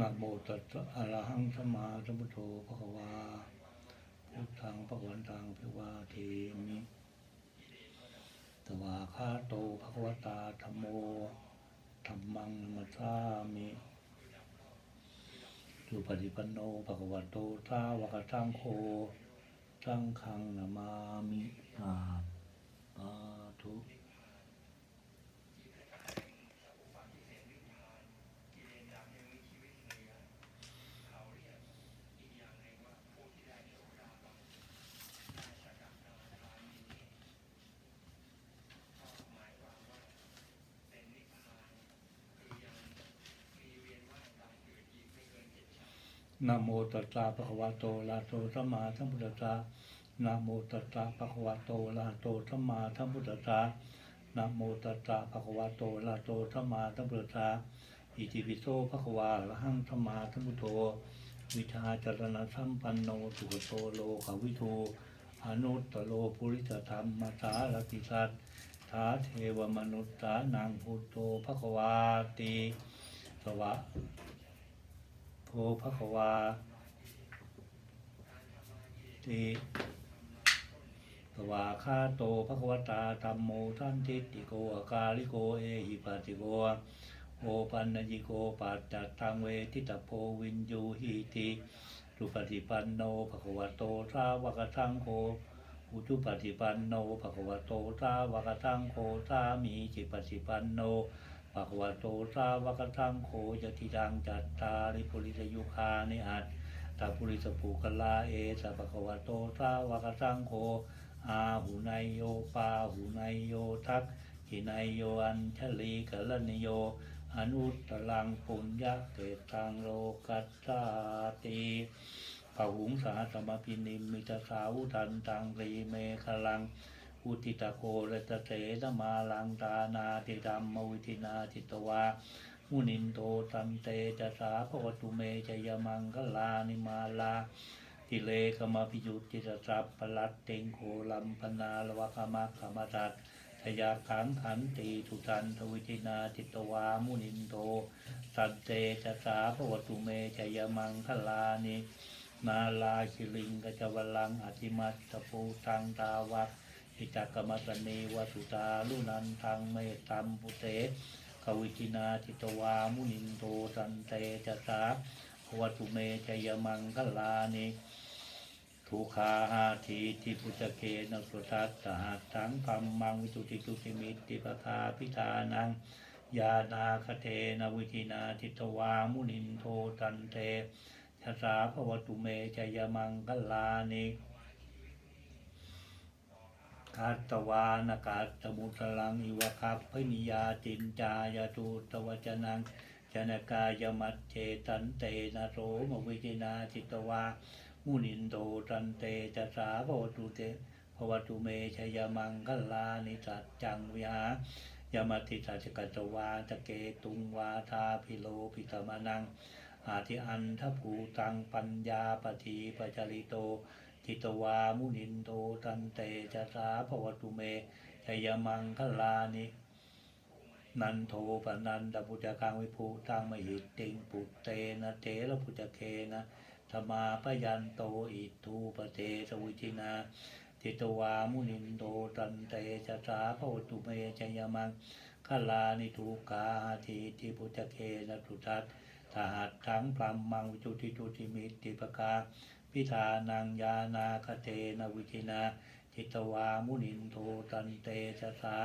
นะโมตัสสะอะระหังสัมมาสัมพุทโธภะคะวาพุทธังภะคะวันตังภิวาเทมิตวาคาโตภะควตาธัมโมธัมมังมัสามิสุปฏิปันโนภะควโตสาวกสังโฆสังฆังนามามิสาธุ นะโมตัสสะภะคะวะโตอะระหะโตสัมมาสัมพุทธัสสะนะโมตัสสะภะคะวะโตอะระหะโตสัมมาสัมพุทธัสสะนะโมตัสสะภะคะวะโตอะระหะโตสัมมาสัมพุทธัสสะอิติปิโสภะคะวะอะระหังสัมมาสัมพุทโธ วิชาจารณะสัมปันโนสุขโตโลกวิโทอนุตตโลปุริสธรรมมาสารติสัตถาเทวมนุษย์สานังพุทโธภะคะวาติ สวะโพ ภควาติสวาคาโตภควตาธรรมโมทันทิติโกอากาลิโกเอหิปัสสิโกโอปันนญิโกปัจจัตตังเวทิตาโพวินยูหิติสุปฏิปันโนภควโตสาวกสังโฆอุจุปฏิปันโนภควโตสาวกสังโฆสามีจิปฏิปันโน ภะควะโตสาวกสังโฆยติดังจัตตาริปุริสยุคานิอัตตาปุริสปุกลาเอสะภะควะโตสาวกสังโฆอาหูนายโยปาหูนายโยทักขินายโยอัญชลีกะลนิโยอนุตตรังปุญญเกตังโลกัสสาติปะหุงสาสมพินิมมิตสาวุทันตังรีเมฆลัง อุติตะโกรตเตนะมาลังตานาติดัมมวิธินาทิตวามุนินโตตันเตจะสาภวตุเมจยมังคลานิมาลาติเลกมาพิยุติสสัพปลัตเตงโคลัมปนาลวะคมะขมาตัตทยาขังขันติทุตันทวิจินาทิตวามุนินโตตันเตจะสาภวตุเมจยมังคลานิมาลาคิลิงกจวลังอธิมัตตปูตังตาวัต อิจักกมัตเนวสุตาลุนันทังเมตตัมปุเตกวิจินาทิตวามุนินโตสันเตจะสาวัตุเมจยมังคลานิทุคาอาทีทิพุจเกนสุทัสสหัสสังพัมมังวิตุติตุติมิตติปทาพิธานังยานาคเทนวิธินาทิตวามุนินโทตันเตชะสาภวตุเมจยมังคลานิ คาตวานากาตมุตลังอิวะคับพนิยาจินจายาตูตวจนังจนกายมัจเจตันเตนะโสมวิจินาจิตวา มุนินโตตันเตจะสาภวตุเตภวตุเมชยมังคลานิสัจจังวิหายมติสัจกัจวาตะเกตุงวาทาพิโลพิตมนัง อาทิอันทภูตังปัญญาปฏิปจริโต ทิตวามุนินโตตันเตจะสาภวตุเมชยมังคลานินันโทปนันตปุจกังวิภูตังมหิตติงปุตเตนะเตระปุจเคนะธรรมาปยันโตอิทูปเตสวิจินาทิตวามุนินโตตันเตจะสาภวตุเมชยมังคลานิทุกาทีทิปุจเคนะตุทัตทหัตถังพลัมมังวิจุติตุติมิติปกา พิธานังยานาคเตนวิธินาทิตวามุนินโทตันเตชะสา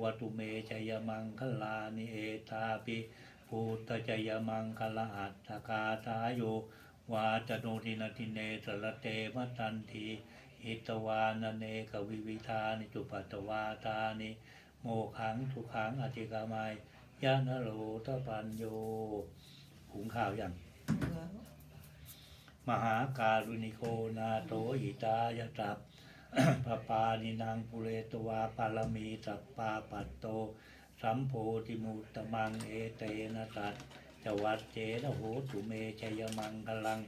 วัตุเมจยมังคลานิเอตาปิภูตจยมังคลาอัตถกาทาโยวาจโนทินทิเนสระเตมตันทีหิตวานเนกวิวิธานิจุปัตตวาตานิโมขังทุขังอธิกามายยานโรตปัญโยหุงข้าวอย่าง มหาการุณิโกนาโตหิตายตับปปานินางปุเรตวาปารมีสัปปาปัตโต สัมโพธิมุตตมังเอเตนะตัสจวัดเจนะโหตุเมชยมังกลัง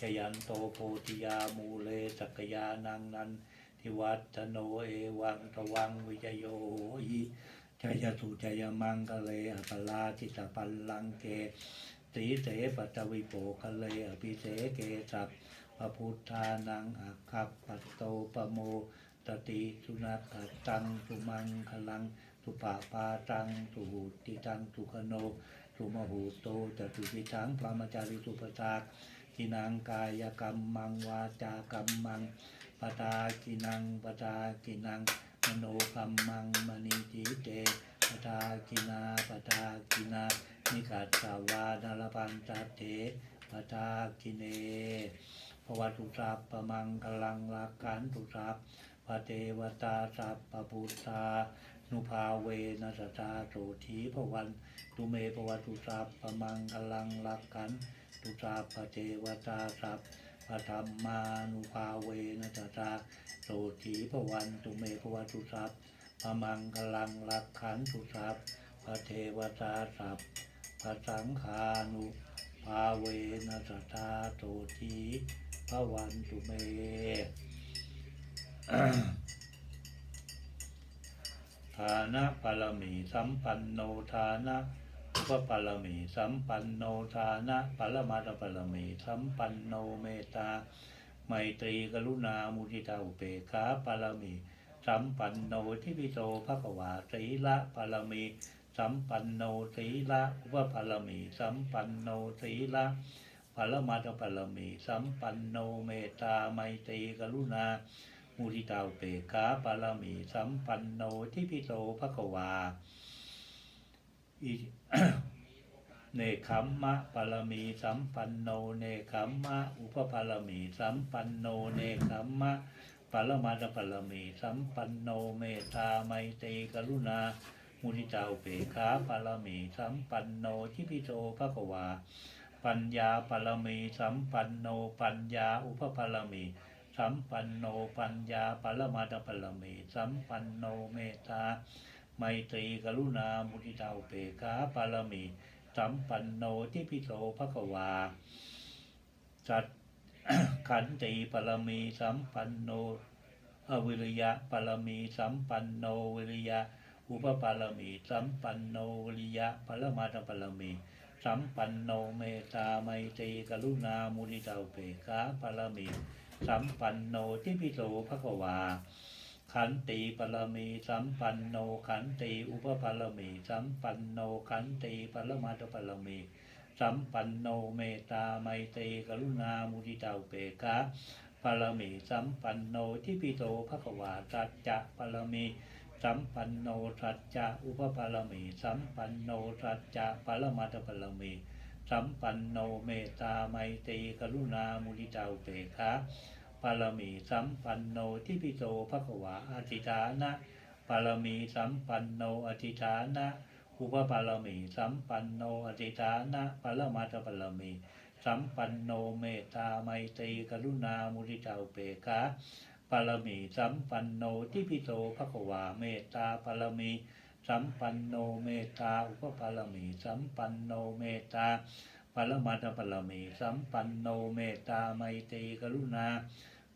ชยันโตโพธิยามูเลสักยานังนันทิวัตโนเอวังตวังวิจโยหิชยสุชยมังกะเลอัปลาจิตปัลลังเก สีเสปตวิโปคะเลอภิเสเกสัพพระพุทธานังอักขับปัตโตปโมตติสุนัขตังสุมังคลัง สุปาปาตังสุหูติตังสุขโนสุมหูโตจตุปิทังพระมจาริสุปตากกินังกายกรรมมังวาจากรรมมังปตากินังปตากินังมโนกรรมังมณีจิเต ปตากินาปตากินานิกัสสาวานาลปันตเถปตากิเนภวตุสัพปะมังกลังรักขันตุสัพพระเทวตาสัพปะพุทธานุภาเวนัสตาโสธีพวันตุเมภวตุสัพปะมังกลังรักขันตุสัพพะเทวตาสัพพะธรรมานุภาเวนัสตาโสธีพวันตุเมภวตุสัพปะมังกลังรักขันตุสัพพะเทวตาสัพพะสังฆานุภาเวนัสตาโสธีพระวันตุเมฐานะปรมีสัมปันโนฐานะอุปปรมีสัมปันโนฐานะปรมาตปรมีสัมปันโนเมตตาไมตรีกรุณามุทิตาอุเบกขาปรมี สัมปันโนทิพิโตภควาสีละปรมี สัมปันโนสีละอุปปรมี สัมปันโนสีละปรมาตปรมี สัมปันโนเมตตาไมตรีกรุณา มุทิตาเปกาปารมี สัมปันโนทิพิโตภควาอิเนคขมมะปารมี สัมปันโนเนคขมมะอุปปารมี สัมปันโนเนคขมมะ ปรมาตปารมีสัมปันโนเมตตาไมตรีกรุณา มุทิตาอุเปกขาปารมีสัมปันโนทิพิโตภควา ปัญญาปารมีสัมปันโนปัญญาอุปปารมีสัมปันโนปัญญาปรมาตปรมีสัมปันโนเมตตาไมตรีกรุณามุทิตาอุเปกขาปรมี สัมปันโนทิพิโตภควา สัต ขันติปรมีสัมปันโนอวิริยะปรมีสัมปันโนวิริยะ อุปปารมีสัมปันโนวิริยะปรมาตปรมีสัมปันโนเมตตาไมตรีกรุณามุทิตาเปกาปรมีสัมปันโนทิพิโสภควา ขันติปรมีสัมปันโนขันติอุปปารมีสัมปันโนขันติปรมาตปรมี สัมปันโนเมตตาไมเตกรุณามุทิตาเปกขาปรมีสัมปันโนทิพิโสภควาสัจจะปรมีสัมปันโนสัจจะอุปปารมีสัมปันโนสัจจะปรมาตปรมีสัมปันโนเมตตาไมตรีกรุณามุทิตาอุเปกขาปารมีสัมปันโนทิพิโตภควาอธิฐานะปารมีสัมปันโนอธิฐานะ อุปปารมี สัมปันโนอธิฐานะปรมาตปารมี สัมปันโนเมตตาไมตรีกรุณามุทิตาอุเปกขาปารมี สัมปันโนทิพิโตภควาเมตตาปารมี สัมปันโนเมตตาอุปปารมี สัมปันโนเมตตาปรมาตปารมี สัมปันโนเมตตาไมตรีกรุณา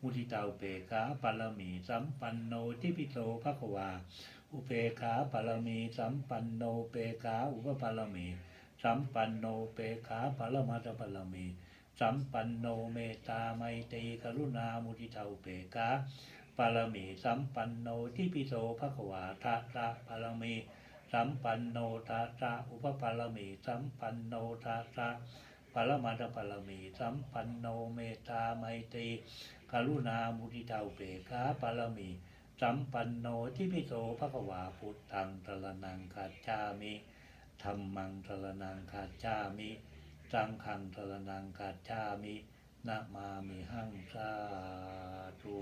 มุทิตาอุเปกขาปารมี สัมปันโนทิพิโตภควา อุเปกขาปารมี สัมปันโนเปกขาอุปปารมี สัมปันโนเปกขาปารมาตปารมี สัมปันโนเมตตาไมตรีกรุณามุทิตาอุเปกขาปารมี สัมปันโนทิพิโตภควาทะตะปารมี สัมปันโนทาตะอุปปารมี สัมปันโนทาตะปรมาตปารมี สัมปันโนเมตตาไมตรีกรุณามุทิตาอุเบกขาปารมี สัมปันโนที่พิโสภควาพุทธังตระนังคาจามิธรรมังตระนังคาจามิสังขังตระนังคาจามินามามิหังสาธุ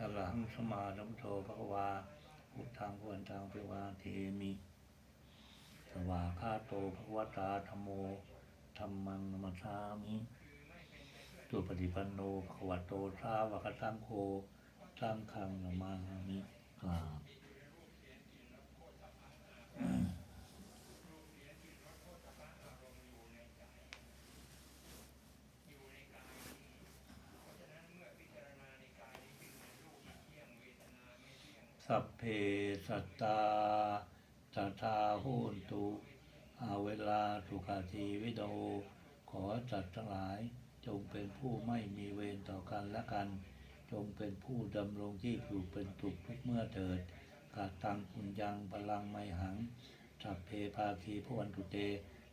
อร หังสมาธิโทภควาพุทธังพวันตังเปวาเทมิ สวาคาโตภควตาธโมธรรมังนมัสามิตุปฏิปันโนภควโตสาวกสังโฆสังคังนมามิกราบ สัพเพสัตตาสัทธาโหนตุอาเวลาสุขาทีวิโด ขอจัดทั้งหลาย จงเป็นผู้ไม่มีเวรต่อกันและกัน จงเป็นผู้ดำรงที่อยู่เป็นตุกทุกเมื่อเถิดกาตังปุญญังพลังไมหังสัพเพภาคีพวันตุเต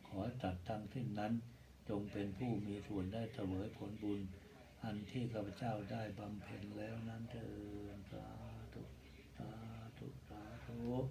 ขอจัดทั้งสิ้นนั้น จงเป็นผู้มีส่วนได้เสวยผลบุญ อันที่ข้าพเจ้าได้บำเพ็ญแล้วนั้นเถิด 我